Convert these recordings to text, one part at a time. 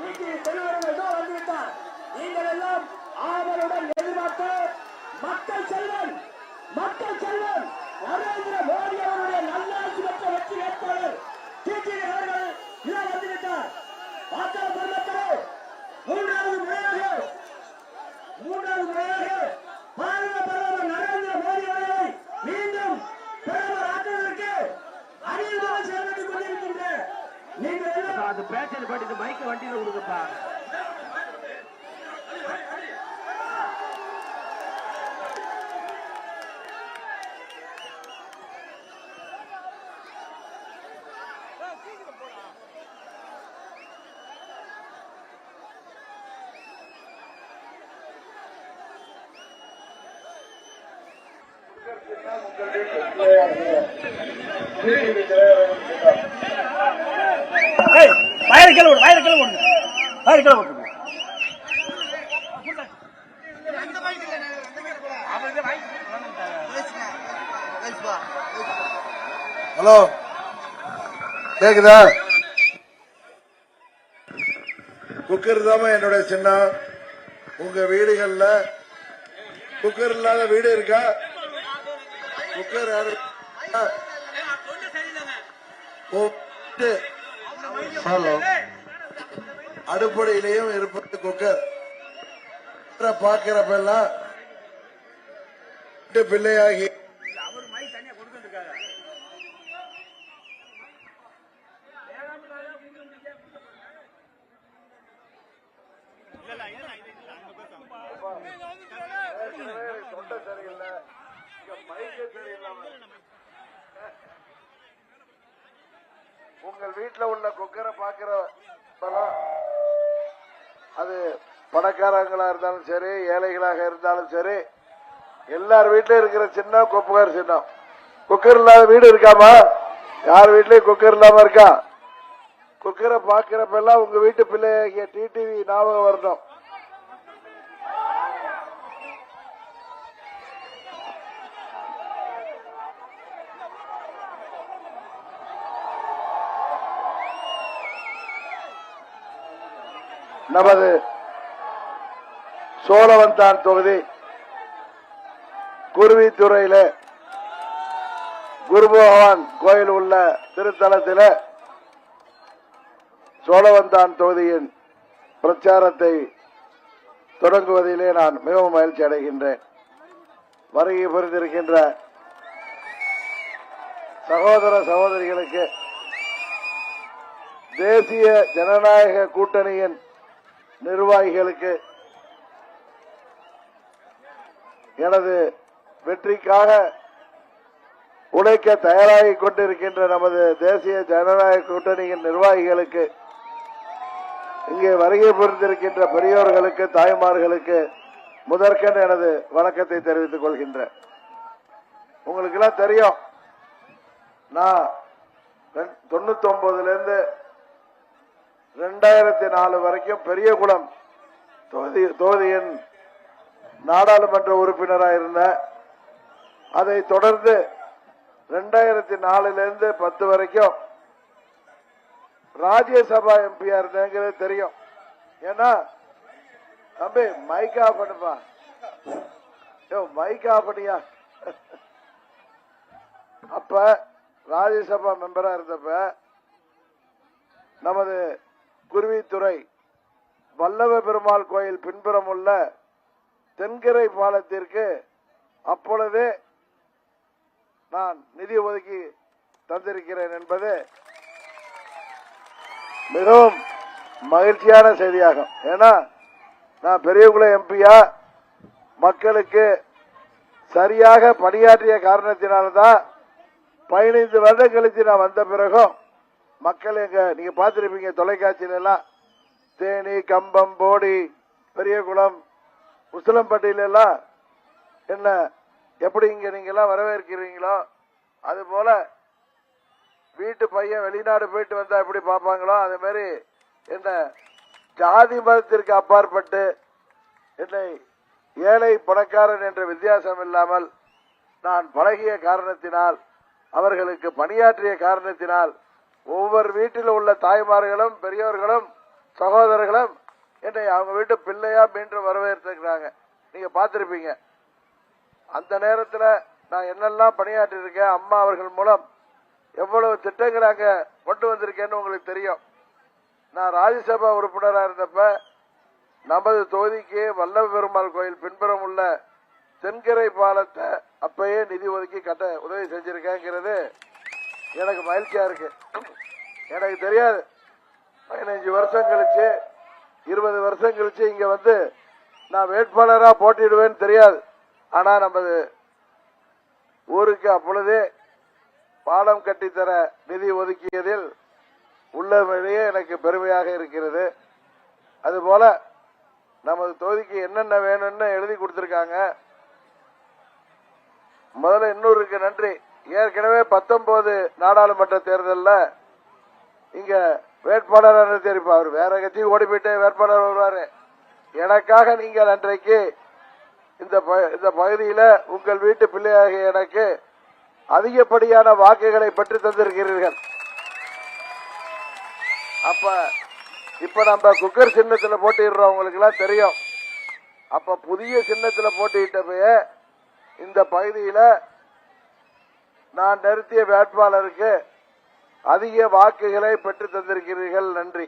அவர்கள் டிடி பெருவர்கள் வந்துவிட்டார். நீங்கள் எல்லாம் ஆவலுடன் எதிர்பார்த்து மக்கள் செல்வன் மக்கள் செல்வன் நரேந்திர மோடி அவருடைய நல்லாட்சி பெற்ற வெற்றி வேட்பாளர் டிடி அவர்கள் இதோ வந்துவிட்டார். வாக்காள பெருமக்களே மூன்றாவது முறையாக மூன்றாவது முறையாக பாரத பிரதமர் நரேந்திர மோடி அவர்களை மீண்டும் பிரதமர் ஆக்குவதற்கு அணியமாக செயல்பட்டுக் கொண்டிருக்கின்ற நீங்கள் எல்லாம் அது பேச்சல் பாட்டு மைக்கு வண்டியில் கொடுக்கப்பா கிளை விட்டுருங்க ஹலோ கேக்குதா? குக்கர் தாம என்னுடைய சின்னம் உங்க வீடுகள்ல குக்கர் இல்லாத வீடு இருக்கா? குக்கர். ஹலோ. அடுப்படையிலையும் இருப்பது குக்கர் பார்க்கிறப்பெல்லாம் பிள்ளையாகி தொண்டை சரியில்லை இங்க மைக்கே சரியில்லாம உங்கள் வீட்டுல உள்ள குக்கரை பாக்குற அது பணக்காரங்களா இருந்தாலும் சரி ஏழைகளாக இருந்தாலும் சரி எல்லார் வீட்லயும் இருக்கிற சின்னம் கொப்புகார் சின்னம். குக்கர் இல்லாத வீடு இருக்காமா? யார் வீட்லயும் குக்கர் இல்லாம இருக்கா? குக்கரை பாக்குறப்ப எல்லாம் உங்க வீட்டு பிள்ளைய டிடிவி ஞாபகம் வரணும். நமது சோழவந்தான் தொகுதி. குருவித்துறையில குரு பகவான் கோயில் உள்ள திருத்தலத்தில சோழவந்தான் தொகுதியின் பிரச்சாரத்தை தொடங்குவதிலே நான் மிகவும் மகிழ்ச்சி அடைகின்றேன். வருகை புரிந்திருக்கின்ற சகோதர சகோதரிகளுக்கு தேசிய ஜனநாயக கூட்டணியின் நிர்வாகிகளுக்கு எனது வெற்றிக்காக உழைக்க தயாராகிக் கொண்டிருக்கின்ற நமது தேசிய ஜனநாயக கூட்டணியின் நிர்வாகிகளுக்கு இங்கே வருகை புரிந்திருக்கின்ற பெரியோர்களுக்கு தாய்மார்களுக்கு முதற்கண் எனது வணக்கத்தை தெரிவித்துக் கொள்கின்றேன். உங்களுக்கு எல்லாம் தெரியும் நான் தொண்ணூத்தி ஒன்பதுல இருந்து ரெண்டாயிரத்தி நாலு வரைக்கும் பெரியகுளம் தொகுதி தொகுதியின் நாடாளுமன்ற உறுப்பினராக இருந்தேன் அதை தொடர்ந்து ரெண்டாயிரத்தி நாலுலேருந்து பத்து வரைக்கும் ராஜ்யசபா எம்பியா இருந்தேங்கிறது தெரியும். ஏன்னா தம்பி மைக் ஆஃப் பண்ணுப்பா. யோ மைக் ஆஃப் பண்ணியா? அப்ப ராஜ்யசபா மெம்பரா இருந்தப்ப நமது குருவித்துறை வல்லவ பெருமாள் கோயில் பின்புறம் உள்ள தென்கரை பாலத்திற்கு அப்பொழுதே நான் நிதி ஒதுக்கி தந்திருக்கிறேன் என்பது மிகவும் மகிழ்ச்சியான செய்தியாகும். ஏன்னா நான் பெரியகுளம் எம்பியா மக்களுக்கு சரியாக பணியாற்றிய காரணத்தினால்தான் பதினைந்து வருடம் கழித்து நான் வந்த பிறகும் மக்கள் எங்க நீங்க பார்த்திருப்பீங்க தொலைக்காட்சியில எல்லாம் தேனி கம்பம் போடி பெரியகுளம் உசிலம்பட்டியில எல்லாம் என்ன எப்படி இங்க நீங்க எல்லாம் வரவேற்கிறீங்களோ அது போல வீட்டு பையன் வெளிநாடு போயிட்டு வந்தா எப்படி பார்ப்பாங்களோ அதே மாதிரி என்ன ஜாதி மதத்திற்கு அப்பாற்பட்டு என்னை ஏழை பணக்காரன் என்ற வித்தியாசம் இல்லாமல் நான் பழகிய காரணத்தினால் அவர்களுக்கு பணியாற்றிய காரணத்தினால் ஒவ்வொரு வீட்டில் உள்ள தாய்மார்களும் பெரியோர்களும் சகோதரர்களும் என்னை அவங்க வீட்டு பிள்ளையா மீண்டும் வரவேற்றிருக்கிறாங்க நீங்க பார்த்திருப்பீங்க. அந்த நேரத்தில் நான் என்னெல்லாம் பணியாற்றி இருக்கேன் அம்மா அவர்கள் மூலம் எவ்வளவு திட்டங்களை அங்க கொண்டு வந்திருக்கேன்னு உங்களுக்கு தெரியும். நான் ராஜ்யசபா உறுப்பினராக இருந்தப்ப நமது தொகுதிக்கு வல்லப பெருமாள் கோயில் பின்புறம் உள்ள தென்கரை பாலத்தை அப்பயே நிதி ஒதுக்கி கட்ட உதவி செஞ்சிருக்கேங்கிறது எனக்கு மகிழ்ச்சியா இருக்கு. எனக்கு தெரியாது. பதினஞ்சு வருஷம் கழிச்சு இருபது வருஷம் கழிச்சு இங்க வந்து நான் வேட்பாளரா போட்டிடுவேன்னு தெரியாது. ஆனா நமது ஊருக்கு அப்பொழுதே பாலம் கட்டித்தர நிதி ஒதுக்கியதில் உள்ளபடியே எனக்கு பெருமையாக இருக்கிறது. அதுபோல நமது தொகுதிக்கு என்னென்ன வேணும்னு எழுதி கொடுத்திருக்காங்க. முதல்ல இன்னொருக்கு நன்றி. ஏற்கனவே பத்தொன்பது நாடாளுமன்ற தேர்தலில் இங்க வேட்பாளர் நிறுத்தியிருப்பா அவர் வேற கட்சிக்கு ஓடி போயிட்டு வேட்பாளர் வருவாரு. எனக்காக நீங்கள் அன்றைக்கு இந்த ப- இந்த பகுதியில உங்கள் வீட்டு பிள்ளையாக எனக்கு அதிகப்படியான வாக்குகளை பெற்று தந்திருக்கிறீர்கள். அப்ப இப்ப நம்ம குக்கர் சின்னத்துல போட்டிடுறவங்களுக்கு எல்லாம் தெரியும். அப்ப புதிய சின்னத்துல போட்டியிட்டப்பயே இந்த பகுதியில நான் நிறுத்திய வேட்பாளருக்கு அதிக வாக்குகளை பெற்று தந்திருக்கிறீர்கள் நன்றி.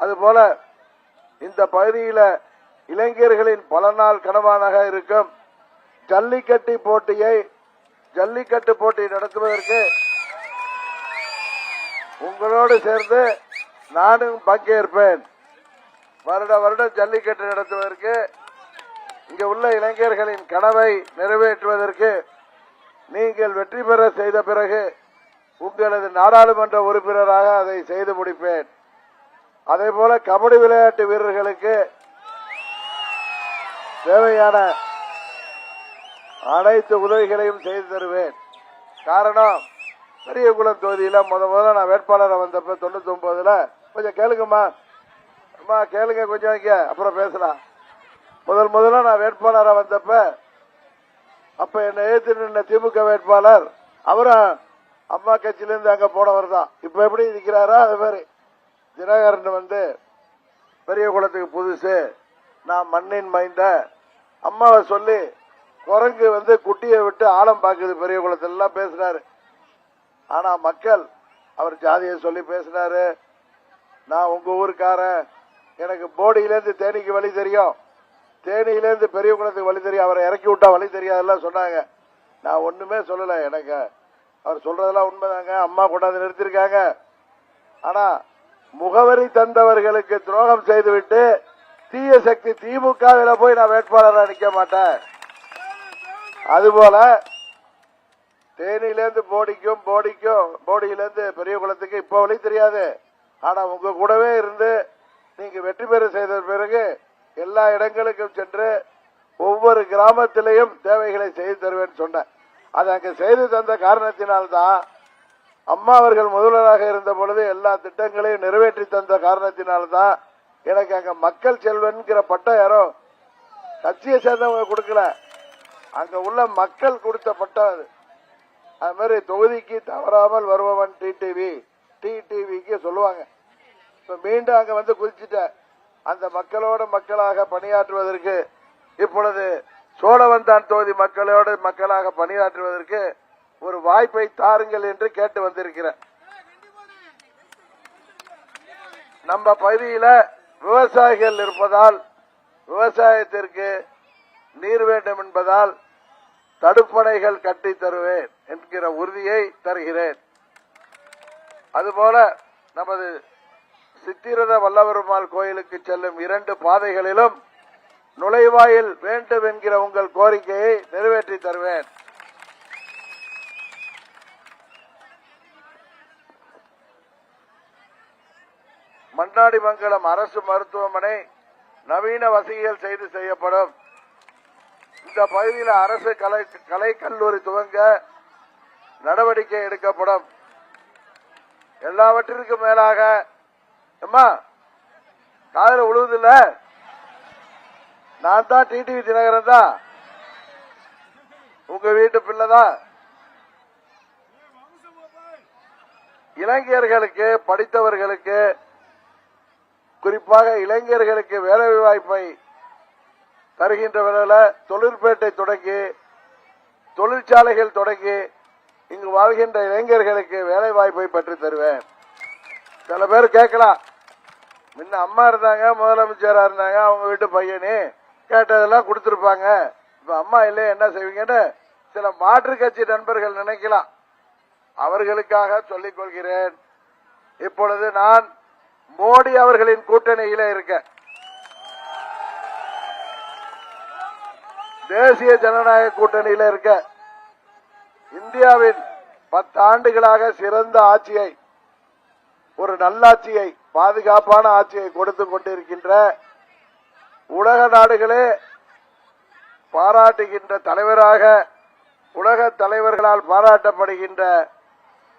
அதுபோல இந்த பகுதியில இளைஞர்களின் பல நாள் கனவானாக இருக்கும். ஜல்லிக்கட்டு போட்டியை ஜல்லிக்கட்டு போட்டி நடத்துவதற்கு உங்களோடு சேர்ந்து நானும் பங்கேற்பேன். வருட வருடம் ஜல்லிக்கட்டு நடத்துவதற்கு இங்க உள்ள இளைஞர்களின் கனவை நிறைவேற்றுவதற்கு நீங்கள் வெற்றி பெற செய்த பிறகு உங்களது நாடாளுமன்ற உறுப்பினராக அதை செய்து முடிப்பேன். அதே போல கபடி விளையாட்டு வீரர்களுக்கு தேவையான அனைத்து உதவிகளையும் செய்து தருவேன். காரணம் பெரியகுளம் தொகுதியில முத முதல்ல நான் வேட்பாளரை வந்தப்ப தொண்ணூத்தி ஒன்பதுல கொஞ்சம் கேளுங்கம்மா. அம்மா கேளுங்க கொஞ்சம் இங்க அப்புறம் பேசலாம். முதல் முதல்ல நான் வேட்பாளராக வந்தப்ப அப்ப என்னை ஏற்று நின்ன திமுக வேட்பாளர் அவரும் அம்மா கட்சியிலிருந்து அங்க போனவர் தான். இப்ப எப்படி இருக்கிறாரா? அது மாதிரி. தினகரன் வந்து பெரிய குளத்துக்கு புதுசு. நான் மண்ணின் மைந்த. அம்மாவை சொல்லி குரங்கு வந்து குட்டியை விட்டு ஆழம் பாக்குது பெரிய குளத்துல. எல்லாம் பேசினாரு ஆனா மக்கள் அவர் ஜாதியை சொல்லி பேசினாரு நான் உங்க ஊருக்காரன். எனக்கு போடியிலேருந்து தேனிக்கு வழி தெரியும். தேனியிலேருந்து பெரிய குளத்துக்கு வழி தெரியும். அவரை இறக்கி விட்டா வழி தெரியாதெல்லாம் சொன்னாங்க. நான் ஒண்ணுமே சொல்லல எனக்கு. அவர் சொல்றதெல்லாம் உண்மைதாங்க. அம்மா கொண்டாந்து நிறுத்திருக்காங்க. ஆனா முகவரி தந்தவர்களுக்கு துரோகம் செய்துவிட்டு தீய சக்தி திமுகவில் போய் நான் வேட்பாளராக நிக்க மாட்டேன். அதுபோல தேனியிலேருந்து போடிக்கும் போடிக்கும் போடியிலேருந்து பெரிய குளத்துக்கு இப்ப வழி தெரியாது. ஆனா உங்க கூடவே இருந்து நீங்க வெற்றி பெற செய்த பிறகு எல்லா இடங்களுக்கும் சென்று ஒவ்வொரு கிராமத்திலையும் தேவைகளை செய்து தருவேன் சொன்னேன். அதற்கு செய்து தந்த காரணத்தினால்தான் அம்மா அவர்கள் முதல்வராக இருந்த பொழுது எல்லா திட்டங்களையும் நிறைவேற்றி தந்த காரணத்தினால்தான் எனக்கு அங்க மக்கள் செல்வன்கிற பட்டம் யாரோ கட்சியை சேர்ந்தவங்க கொடுக்கல. அங்க உள்ள மக்கள் கொடுத்த பட்டம் அது. அது மாதிரி தொகுதிக்கு தவறாமல் வருபவன் டிடிவி டிடிவிக்கு சொல்லுவாங்க. இப்ப மீண்டும் அங்க வந்து குதிச்சுட்ட அந்த மக்களோட மக்களாக பணியாற்றுவதற்கு இப்பொழுது சோழவந்தான் தொகுதி மக்களோடு மக்களாக பணியாற்றுவதற்கு ஒரு வாய்ப்பை தாருங்கள் என்று கேட்டு வந்திருக்கிறேன். நம்ம பகுதியில விவசாயிகள் இருப்பதால் விவசாயத்திற்கு நீர் வேண்டும் என்பதால் தடுப்பணைகள் கட்டி தருவேன் என்கிற உறுதியை தருகிறேன். அதுபோல நமது சித்திரத வல்லபெருமாள் கோயிலுக்கு செல்லும் இரண்டு பாதைகளிலும் நுழைவாயில் வேண்டும் என்கிற உங்கள் கோரிக்கையை நிறைவேற்றி தருவேன். மன்னாடிமங்கலம் அரசு மருத்துவமனை நவீன வசதிகள் செய்து செய்யப்படும். இந்த பகுதியில் அரசு கலை கலை கல்லூரி துவங்க நடவடிக்கை எடுக்கப்படும். எல்லாவற்றிற்கும் மேலாக அம்மா காதல உழுவதில்ல நான் தான் டிடிவி தினகரன் தான். உங்க வீட்டு பிள்ளை தான். இளைஞர்களுக்கு படித்தவர்களுக்கு குறிப்பாக இளைஞர்களுக்கு வேலை வாய்ப்பை தருகின்ற வகையில தொழிற்பேட்டை தொடங்கி தொழிற்சாலைகள் தொடங்கி இங்கு வாழ்கின்ற இளைஞர்களுக்கு வேலை வாய்ப்பை பற்றி தருவேன். சில பேர் கேட்கலாம் முன்ன அம்மா இருந்தாங்க முதலமைச்சரா இருந்தாங்க அவங்க வீட்டு பையனே? கேட்டதெல்லாம் கொடுத்திருப்பாங்க. இப்ப அம்மா இல்லையே என்ன செய்வீங்கன்னு சில மாற்று கட்சி நண்பர்கள் நினைக்கலாம். அவர்களுக்காக சொல்லிக் கொள்கிறேன். இப்பொழுது நான் மோடி அவர்களின் கூட்டணியில இருக்கேன். தேசிய ஜனநாயக கூட்டணியில இருக்க இந்தியாவின் பத்தாண்டுகளாக சிறந்த ஆட்சியை ஒரு நல்லாட்சியை பாதுகாப்பான ஆட்சியை கொடுத்து கொண்டிருக்கின்ற உலக நாடுகளே பாராட்டுகின்ற தலைவராக உலக தலைவர்களால் பாராட்டப்படுகின்ற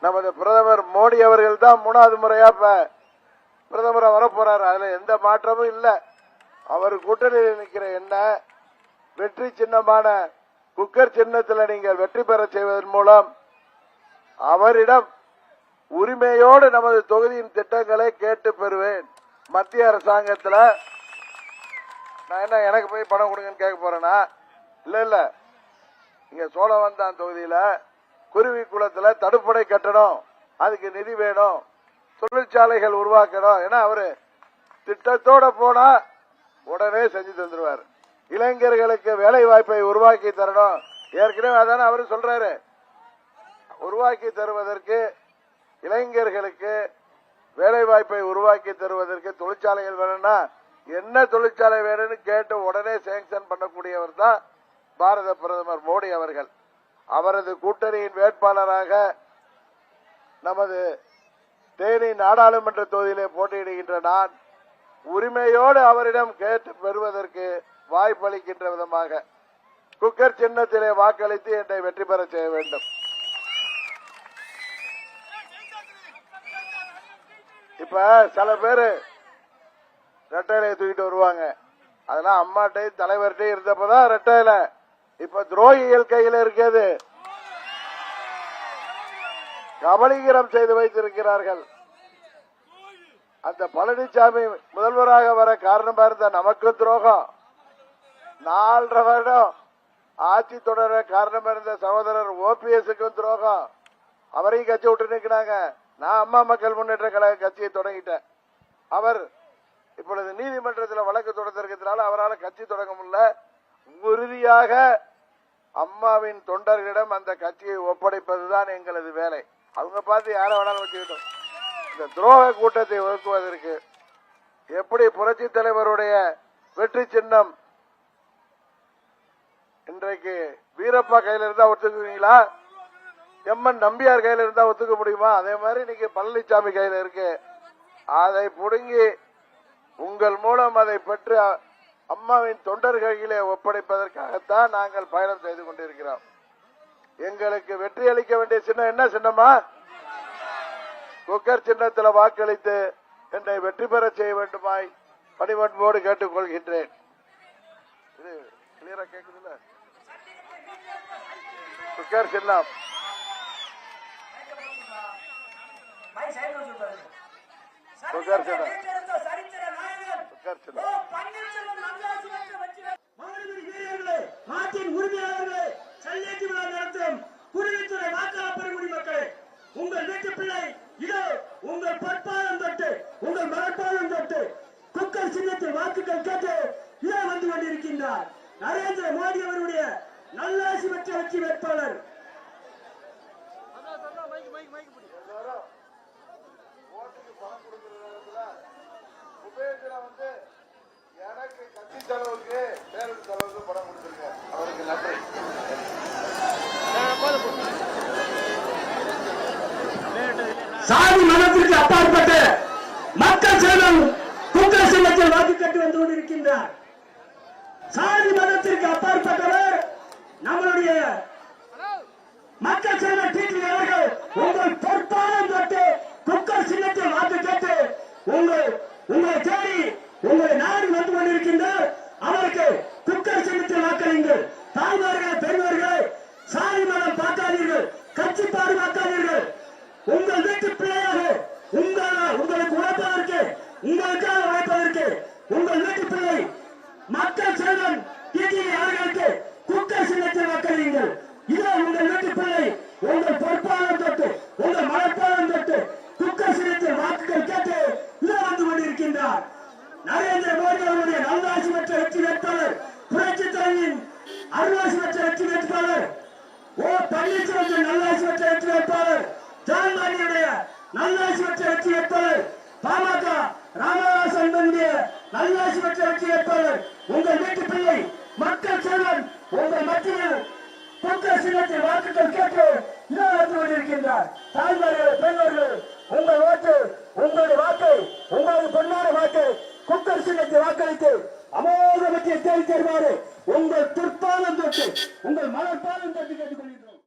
நமது பிரதமர் மோடி அவர்கள் தான் மூணாவது முறையா இப்ப பிரதமரை வரப்போறாரு. அதுல எந்த மாற்றமும் இல்லை. அவர் கூட்டணியில் நிற்கிற என்ன வெற்றி சின்னமான குக்கர் சின்னத்தில் நீங்கள் வெற்றி பெற செய்வதன் மூலம் அவரிடம் உரிமையோடு நமது தொகுதியின் திட்டங்களை கேட்டு பெறுவேன். மத்திய அரசாங்கத்தில் நான் என்ன எனக்கு போய் பணம் கொடுங்கன்னு கேட்க போறேன்னா இல்ல இல்ல. இங்க சோழவந்தான் தொகுதியில குருவி குளத்துல தடுப்படை கட்டணும். அதுக்கு நிதி வேணும். தொழிற்சாலைகள் உருவாக்கணும். ஏன்னா அவரு திட்டத்தோட போனா உடனே செஞ்சு தந்துருவார். இளைஞர்களுக்கு வேலை வாய்ப்பை உருவாக்கி தரணும். ஏற்கனவே அதானே அவரு சொல்றாரு. உருவாக்கி தருவதற்கு இளைஞர்களுக்கு வேலை வாய்ப்பை உருவாக்கி தருவதற்கு தொழிற்சாலைகள் வேணும்னா என்ன தொழிற்சாலை வேணும்னு கேட்டு உடனே சேங்ஷன் பண்ணக்கூடியவர் தான் பாரத பிரதமர் மோடி அவர்கள். அவரது கூட்டணியின் வேட்பாளராக நமது தேனி நாடாளுமன்ற தொகுதியிலே போட்டியிடுகின்ற நான் உரிமையோடு அவரிடம் கேட்டு பெறுவதற்கு வாய்ப்பளிக்கின்ற விதமாக குக்கர் சின்னத்திலே வாக்களித்து என்னை வெற்றி பெற செய்ய வேண்டும். இப்ப சில பேரு ரெட்டையிலையை தூக்கிட்டு வருவாங்க. அதெல்லாம் அம்மாட்டையும் தலைவர்கிட்டையும் இருந்தப்பதான் ரெட்டையில. இப்ப துரோகிகள் கையில இருக்கிறது. கபலீகரம் செய்து வைத்திருக்கிறார்கள். அந்த பழனிசாமி முதல்வராக வர காரணமா இருந்த நமக்கு துரோகம். நாலரை வருடம் ஆட்சி தொடர காரணமா இருந்த சகோதரர் ஓபிஎஸ்க்கும் துரோகம். அவரையும் கட்சி விட்டு நிக்கிறாங்க நான் அம்மா மக்கள் முன்னேற்ற கழக கட்சியை தொடங்கிட்டேன். அவர் இப்பொழுது நீதிமன்றத்தில் வழக்கு தொடர்ந்திருக்கிறதுனால அவரால் கட்சி தொடங்க முடியல. உறுதியாக அம்மாவின் தொண்டர்களிடம் அந்த கட்சியை ஒப்படைப்பதுதான் எங்களது வேலை. அவங்க பார்த்து யாரை வேணாலும் வச்சுக்கிட்டோம். இந்த துரோக கூட்டத்தை ஒதுக்குவதற்கு எப்படி புரட்சி தலைவருடைய வெற்றி சின்னம் இன்றைக்கு வீரப்பா கையில இருந்தா ஒத்துக்குவீங்களா? எம்என் நம்பியார் கையில இருந்தா ஒத்துக்க முடியுமா? அதே மாதிரி இன்னைக்கு பழனிசாமி கையில இருக்கு. அதை புடுங்கி உங்கள் மூலம் அதை பெற்று அம்மாவின் தொண்டர்களிலே ஒப்படைப்பதற்காகத்தான் நாங்கள் பயணம் செய்து கொண்டிருக்கிறோம். எங்களுக்கு வெற்றி அளிக்க வேண்டிய சின்னம் என்ன சின்னமா குக்கர் சின்னத்தில் வாக்களித்து என்னை வெற்றி பெற செய்ய வேண்டுமாய் பணிவன்போடு கேட்டுக் கொள்கின்றேன் இது கிளியரா கேக்குதுல்ல? குக்கர் சின்னம். நாட்டின் உரிமையாளர்களே சல்லேட்டு விழா நடத்தும் குடிமைத்துறை வாக்காளர் பெருங்குடி மக்களே உங்கள் வீட்டு பிள்ளை இதோ உங்கள் பொற்பாதம் தொட்டு உங்கள் மரப்பாதம் தொட்டு குக்கர் சின்னத்தில் வாக்குகள் கேட்டு இதோ வந்து கொண்டிருக்கின்றார். நரேந்திர மோடி அவருடைய நல்லாசி பெற்ற வெற்றி வேட்பாளர். உபயோகத்துல வந்து எனக்கு கட்சி செலவுக்கு பேருந்து செலவுக்கு படம் கொடுத்துருங்க அவருக்கு நன்றி. சாதி மனத்திற்கு அப்பாற்பட்டு மக்கள் செல்வம் குக்கர் சின்னத்தில் வாக்கு கட்டி வந்து கொண்டிருக்கின்றார். சாதி மதத்திற்கு அப்பாற்பட்டவர் நம்மளுடைய மக்கள் செல்வம் டிடி அவர்கள் உங்கள் பொற்பாலம் தொட்டு குக்கர் சின்னத்தில் வாக்கு கேட்டு உங்கள் உங்களை தேடி உங்களை நாடி வந்து கொண்டிருக்கின்ற அவருக்கு குக்கர் சின்னத்தில் வாக்களிங்கள் தாய்மார்களே பெரியவர்களே சாதி மதம் பார்க்காதீர்கள். கட்சி பாடு பார்க்காதீர்கள் உங்கள் வீட்டு பிள்ளையாக உங்கள் உங்களுக்கு உழைப்பதற்கு உங்களுக்காக உழைப்பதற்கு உங்கள் வீட்டு பிள்ளை மக்கள் செல்வன் ஓ பன்னீர்செல்வம் நல்லாட்சி பெற்ற வெற்றி வேட்பாளர் ஜான் மாணியுடைய நல்லாட்சி பெற்ற வெற்றி வேட்பாளர் பாமக ராமதாசன் தந்திய நல்லாட்சி பெற்ற வெற்றி வேட்பாளர் உங்கள் வீட்டு பிள்ளை மக்கள் செல்வன் உங்கள் மத்தியில் குக்கர் சின்னத்தில் வாக்குகள் கேட்டு இதோ கொண்டிருக்கின்றார். தாய்மார்கள் பெண்களே உங்கள் ஓட்டு உங்களுடைய வாக்கை உங்களது பொன்னான வாக்கை குக்கர் சின்னத்தை வாக்களித்து அமோக மத்திய தேடி தருமாறு உங்கள் துர்ப்பாலம் தொட்டு உங்கள் மலர்பாலம் தொட்டு கேட்டுக்